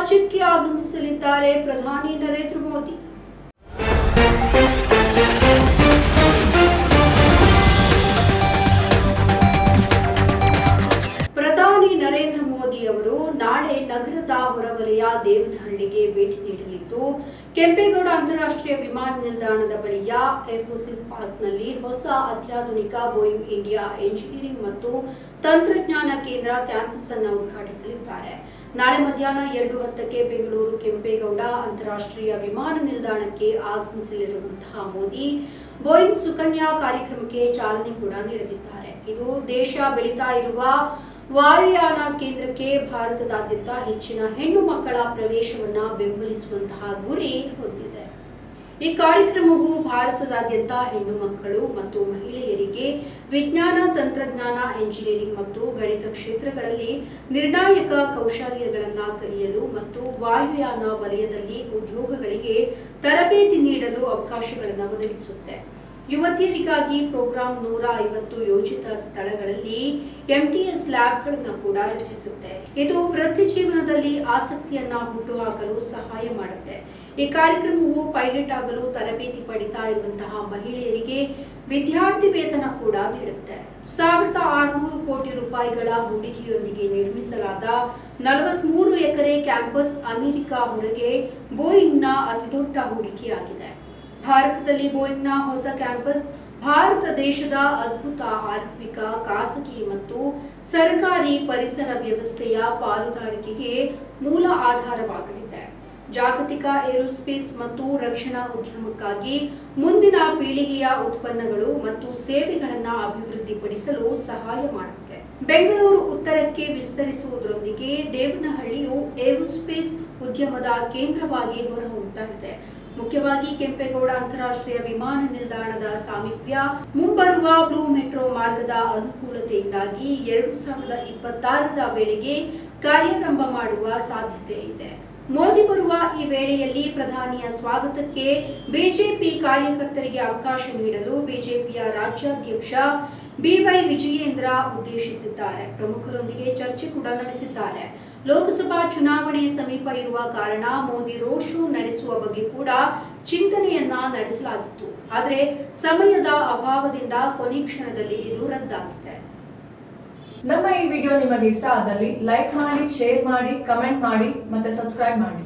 ರಾಜ್ಯಕ್ಕೆ ಆಗಮಿಸಲಿದ್ದಾರೆ ಪ್ರಧಾನಿ ನರೇಂದ್ರ ಮೋದಿ. ಹೊರವಲಯ ದೇವನಹಳ್ಳಿಗೆ ಭೇಟಿ ನೀಡಲಿದ್ದು, ಕೆಂಪೇಗೌಡ ಅಂತಾರಾಷ್ಟ್ರೀಯ ವಿಮಾನ ನಿಲ್ದಾಣದ ಬಳಿಯ ಎಫೋಸಿಸ್ ಪಾರ್ಕ್ನಲ್ಲಿ ಹೊಸ ಅತ್ಯಾಧುನಿಕ ಬೋಯಿಂಗ್ ಇಂಡಿಯಾ ಎಂಜಿನಿಯರಿಂಗ್ ಮತ್ತು ತಂತ್ರಜ್ಞಾನ ಕೇಂದ್ರ ಕ್ಯಾಂಪಸ್ ಅನ್ನು ಉದ್ಘಾಟಿಸಲಿದ್ದಾರೆ. ನಾಳೆ ಮಧ್ಯಾಹ್ನ ಎರಡು ಹತ್ತಕ್ಕೆ ಬೆಂಗಳೂರು ಕೆಂಪೇಗೌಡ ಅಂತಾರಾಷ್ಟ್ರೀಯ ವಿಮಾನ ನಿಲ್ದಾಣಕ್ಕೆ ಆಗಮಿಸಲಿರುವಂತಹ ಮೋದಿ, ಬೋಯಿಂಗ್ ಸುಕನ್ಯಾ ಕಾರ್ಯಕ್ರಮಕ್ಕೆ ಚಾಲನೆ ಕೂಡ ನೀಡಲಿದ್ದಾರೆ. ಇದು ದೇಶ ಬೆಳೀತಾ ಇರುವ ವಾಯುಯಾನ ಕೇಂದ್ರಕ್ಕೆ ಭಾರತದಾದ್ಯಂತ ಹೆಚ್ಚಿನ ಹೆಣ್ಣು ಮಕ್ಕಳ ಪ್ರವೇಶವನ್ನ ಬೆಂಬಲಿಸುವಂತಹ ಗುರಿ ಹೊಂದಿದೆ. ಈ ಕಾರ್ಯಕ್ರಮವು ಭಾರತದಾದ್ಯಂತ ಹೆಣ್ಣು ಮಕ್ಕಳು ಮತ್ತು ಮಹಿಳೆಯರಿಗೆ ವಿಜ್ಞಾನ, ತಂತ್ರಜ್ಞಾನ, ಎಂಜಿನಿಯರಿಂಗ್ ಮತ್ತು ಗಣಿತ ಕ್ಷೇತ್ರಗಳಲ್ಲಿ ನಿರ್ಣಾಯಕ ಕೌಶಲ್ಯಗಳನ್ನು ಕಲಿಯಲು ಮತ್ತು ವಾಯುಯಾನ ವಲಯದಲ್ಲಿ ಉದ್ಯೋಗಗಳಿಗೆ ತರಬೇತಿ ನೀಡಲು ಅವಕಾಶಗಳನ್ನು ಒದಗಿಸುತ್ತೆ. ಯುವತಿಯರಿಗಾಗಿ ಪ್ರೋಗ್ರಾಂ ನೂರ ಐವತ್ತು ಯೋಜಿತ ಸ್ಥಳಗಳಲ್ಲಿ ಎಂಟಿಎಸ್ ಲ್ಯಾಬ್ಗಳನ್ನು ಕೂಡ ರಚಿಸುತ್ತೆ. ಇದು ವೃತ್ತಿ ಜೀವನದಲ್ಲಿ ಆಸಕ್ತಿಯನ್ನ ಹುಟ್ಟುಹಾಕಲು ಸಹಾಯ ಮಾಡುತ್ತೆ. ಈ ಕಾರ್ಯಕ್ರಮವು ಪೈಲಟ್ ಆಗಲು ತರಬೇತಿ ಪಡಿತಾ ಇರುವಂತಹ ಮಹಿಳೆಯರಿಗೆ ವಿದ್ಯಾರ್ಥಿ ವೇತನ ಕೂಡ ನೀಡುತ್ತೆ. ಸಾವಿರದ ಆರುನೂರು ಕೋಟಿ ರೂಪಾಯಿಗಳ ಹೂಡಿಕೆಯೊಂದಿಗೆ ನಿರ್ಮಿಸಲಾದ ನಲವತ್ಮೂರು ಎಕರೆ ಕ್ಯಾಂಪಸ್ ಅಮೆರಿಕ ಹೊರಗೆ ಬೋಯಿಂಗ್ನ ಅತಿದೊಡ್ಡ ಹೂಡಿಕೆಯಾಗಿದೆ. ಭಾರತದಲ್ಲಿ ಬೋಯಿಂಗ್ನ ಹೊಸ ಕ್ಯಾಂಪಸ್, ಭಾರತ ದೇಶದ ಅದ್ಭುತ ಆರ್ಥಿಕ, ಖಾಸಗಿ ಮತ್ತು ಸರ್ಕಾರಿ ಪರಿಸರ ವ್ಯವಸ್ಥೆಯ ಪಾಲುದಾರಿಕೆಗೆ ಮೂಲ ಆಧಾರವಾಗಲಿದೆ. ಜಾಗತಿಕ ಏರೋಸ್ಪೇಸ್ ಮತ್ತು ರಕ್ಷಣಾ ಉದ್ಯಮಕ್ಕಾಗಿ ಮುಂದಿನ ಪೀಳಿಗೆಯ ಉತ್ಪನ್ನಗಳು ಮತ್ತು ಸೇವೆಗಳನ್ನು ಅಭಿವೃದ್ಧಿಪಡಿಸಲು ಸಹಾಯ ಮಾಡುತ್ತೆ. ಬೆಂಗಳೂರು ಉತ್ತರಕ್ಕೆ ವಿಸ್ತರಿಸುವುದರೊಂದಿಗೆ ದೇವನಹಳ್ಳಿಯು ಏರೋಸ್ಪೇಸ್ ಉದ್ಯಮದ ಕೇಂದ್ರವಾಗಿ ಹೊರಹೊಮ್ಮುತ್ತಾ ಇದೆ. ಮುಖ್ಯವಾಗಿ ಕೆಂಪೇಗೌಡ ಅಂತಾರಾಷ್ಟ್ರೀಯ ವಿಮಾನ ನಿಲ್ದಾಣದ ಸಾಮೀಪ್ಯ ಮುಂಬರುವ ಬ್ಲೂ ಮೆಟ್ರೋ ಮಾರ್ಗದ ಅನುಕೂಲತೆಯಿಂದಾಗಿ ಎರಡು ಸಾವಿರದ ಇಪ್ಪತ್ತಾರರ ವೇಳೆಗೆ ಕಾರ್ಯಾರಂಭ ಮಾಡುವ ಸಾಧ್ಯತೆ ಇದೆ. ಮೋದಿ ಬರುವ ಈ ವೇಳೆಯಲ್ಲಿ ಪ್ರಧಾನಿಯ ಸ್ವಾಗತಕ್ಕೆ ಬಿಜೆಪಿ ಕಾರ್ಯಕರ್ತರಿಗೆ ಅವಕಾಶ ನೀಡಲು ಬಿಜೆಪಿಯ ರಾಜ್ಯಾಧ್ಯಕ್ಷ ಬಿವೈ ವಿಜಯೇಂದ್ರ ಉದ್ದೇಶಿಸಿದ್ದಾರೆ. ಪ್ರಮುಖರೊಂದಿಗೆ ಚರ್ಚೆ ಕೂಡ ನಡೆಸಿದ್ದಾರೆ. ಲೋಕಸಭಾ ಚುನಾವಣೆ ಸಮೀಪ ಇರುವ ಕಾರಣ ಮೋದಿ ರೋಡ್ ಶೋ ನಡೆಸುವ ಬಗ್ಗೆ ಕೂಡ ಚಿಂತನೆಯನ್ನ ನಡೆಸಲಾಗಿತ್ತು. ಆದರೆ ಸಮಯದ ಅಭಾವದಿಂದ ಕೊನೆ ಕ್ಷಣದಲ್ಲಿ ಇದು ರದ್ದಾಗಿದೆ. ನಮ್ಮ ಈ ವಿಡಿಯೋ ನಿಮಗೆ ಇಷ್ಟ ಆದಲ್ಲಿ ಲೈಕ್ ಮಾಡಿ, ಶೇರ್ ಮಾಡಿ, ಕಮೆಂಟ್ ಮಾಡಿ ಮತ್ತೆ ಸಬ್ಸ್ಕ್ರೈಬ್ ಮಾಡಿ.